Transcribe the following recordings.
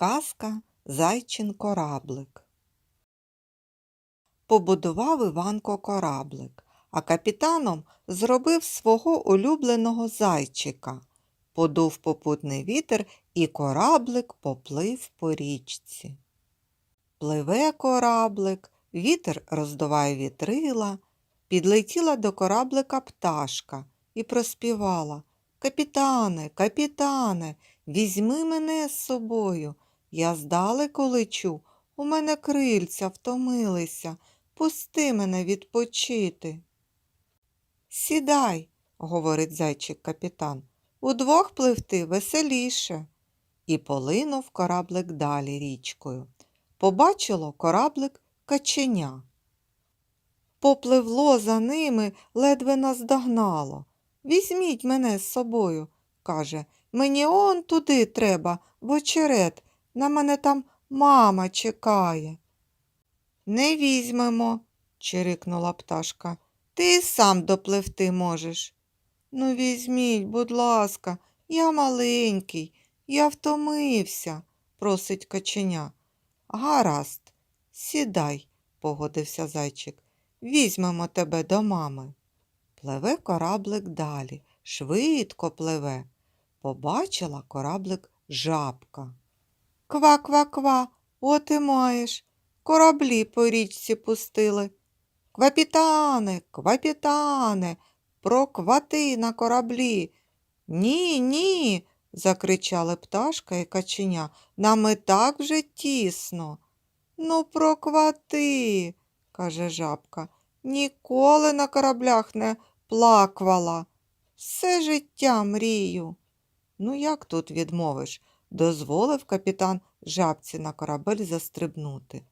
Казка Зайчин кораблик. Побудував Іванко кораблик, а капітаном зробив свого улюбленого зайчика. Подув попутний вітер, і кораблик поплив по річці. Пливе кораблик, вітер роздуває вітрила, підлетіла до кораблика пташка і проспівала Капітане, капітане, візьми мене з собою. Я здалеку лечу, у мене крильця втомилися, пусти мене відпочити. Сідай, говорить зайчик капітан, удвох пливти веселіше. І полинув кораблик далі річкою. Побачило кораблик каченя. Попливло за ними, ледве наздогнало. Візьміть мене з собою, каже, мені он туди треба, в очерет, на мене там мама чекає. Не візьмемо, чирикнула пташка. Ти сам допливти можеш. Ну, візьміть, будь ласка, я маленький, я втомився, просить каченя. Гаразд, сідай, погодився зайчик. Візьмемо тебе до мами. Пливе кораблик далі, швидко пливе. Побачила кораблик жабка. Ква-ква-ква, от і маєш. Кораблі по річці пустили. Квапітане, квапітане, проквати на кораблі. Ні, ні, закричали пташка і каченя. Нам і так вже тісно. Ну, проквати, каже жабка. Ніколи на кораблях не плаквала. Все життя мрію. Ну, як тут відмовиш? Дозволив капітан жабці на корабель застрибнути.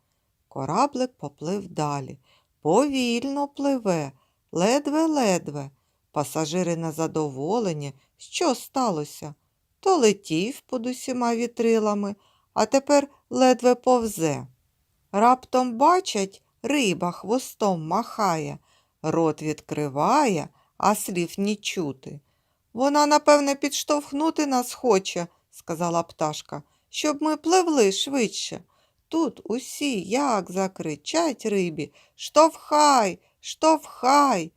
Кораблик поплив далі. Повільно пливе, ледве-ледве. Пасажири незадоволені. Що сталося? То летів під усіма вітрилами, а тепер ледве повзе. Раптом бачать, риба хвостом махає, рот відкриває, а слів ні чути. Вона, напевне, підштовхнути нас хоче, сказала пташка, щоб ми пливли швидше. Тут усі як закричать рибі Штовхай, штовхай.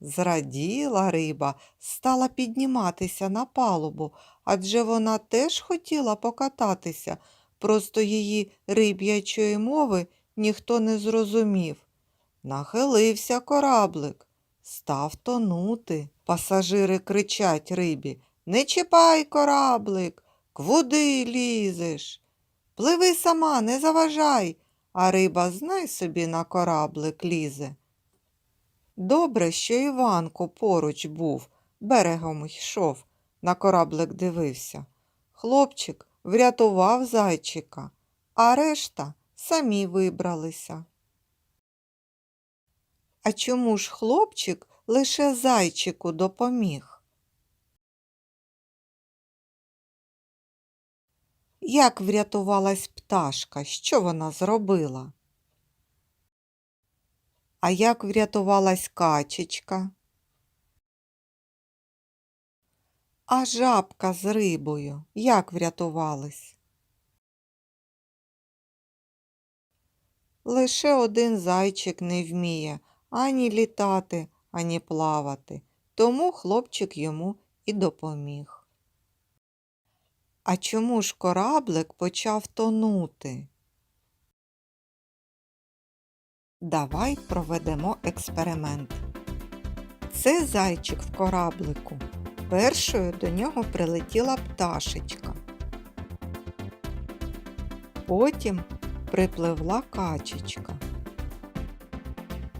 Зраділа риба, стала підніматися на палубу, адже вона теж хотіла покататися, просто її риб'ячої мови ніхто не зрозумів. Нахилився кораблик, став тонути. Пасажири кричать рибі Не чіпай кораблик, куди лізеш? Пливи сама, не заважай, а риба знай собі на кораблик лізе. Добре, що Іванко поруч був, берегом йшов, на кораблик дивився. Хлопчик врятував зайчика, а решта самі вибралися. А чому ж хлопчик лише зайчику допоміг? Як врятувалась пташка? Що вона зробила? А як врятувалась качечка? А жабка з рибою як врятувались? Лише один зайчик не вміє ані літати, ані плавати, тому хлопчик йому і допоміг. А чому ж кораблик почав тонути? Давай проведемо експеримент. Це зайчик в кораблику. Першою до нього прилетіла пташечка. Потім припливла качечка.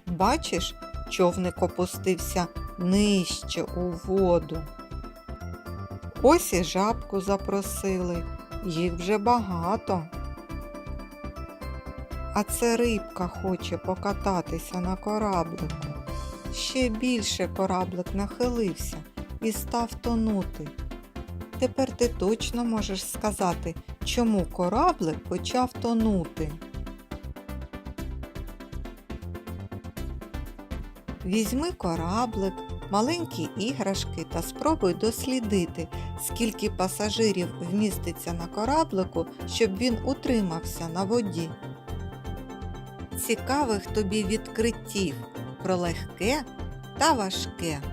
Бачиш, човник опустився нижче у воду. Ось і жабку запросили, їх вже багато. А це рибка хоче покататися на кораблику. Ще більше кораблик нахилився і став тонути. Тепер ти точно можеш сказати, чому кораблик почав тонути. Візьми кораблик, маленькі іграшки та спробуй дослідити, скільки пасажирів вміститься на кораблику, щоб він утримався на воді. Цікавих тобі відкриттів про легке та важке.